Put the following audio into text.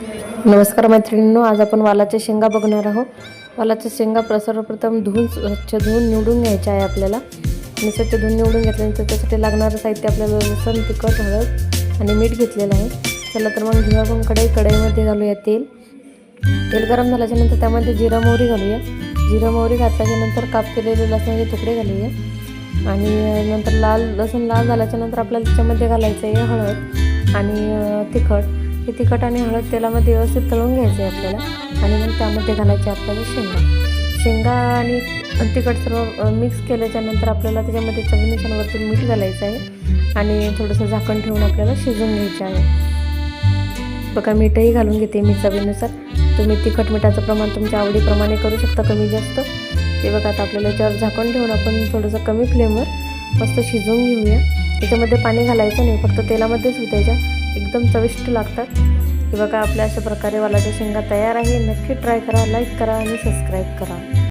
नमस्कार मैत्रिणींनो आज आपण वालाच्या शेंगा बघणार आहोत. वालाच्या शेंगा सर्वप्रथम धुवून स्वच्छ धुवून निवडून घ्यायच्या आहे आपल्याला. आणि स्वच्छ धुवून निवडून घेतल्यानंतर त्यासाठी लागणारं साहित्य आपल्याला लसण तिखट हळद आणि मीठ घेतलेलं आहे. चला तर मग घेऊ आपण कढई. कढईमध्ये घालूया तेल. तेल गरम झाल्याच्यानंतर त्यामध्ये जिरा मोहरी घालूया. जिरा मोहरी घातल्याच्यानंतर काप केलेले लसणाचे तुकडे घालूया. आणि नंतर लाल लसूण लाल झाल्याच्यानंतर आपल्याला त्याच्यामध्ये घालायचं आहे हळद आणि तिखट. हे तिखट आणि हळद तेलामध्ये व्यवस्थित तळून घ्यायचं आहे आपल्याला. आणि मग त्यामध्ये घालायचे आपल्याला शेंगा. शेंगा आणि तिखट सर्व मिक्स केल्याच्यानंतर आपल्याला त्याच्यामध्ये चवीनुसार मीठ घालायचं आहे. आणि थोडंसं झाकण ठेवून आपल्याला शिजवून घ्यायचं आहे. बघा मीठही घालून घेते मी चवीनुसार. तुम्ही तिखट मिठाचं प्रमाण तुमच्या आवडीप्रमाणे करू शकता कमी जास्त. ते बघा आता आपल्याला याच्यावर झाकण ठेवून आपण थोडंसं कमी फ्लेमवर मस्त शिजवून घेऊया. त्याच्यामध्ये पाणी घालायचं नाही फक्त तेलामध्येच उतायच्या एकदम चविष्ट लागतात. हे बघा आपल्या अशा प्रकारे वालाच्या शेंगा तयार आहे. नक्की ट्राय करा लाईक करा आणि सबस्क्राईब करा.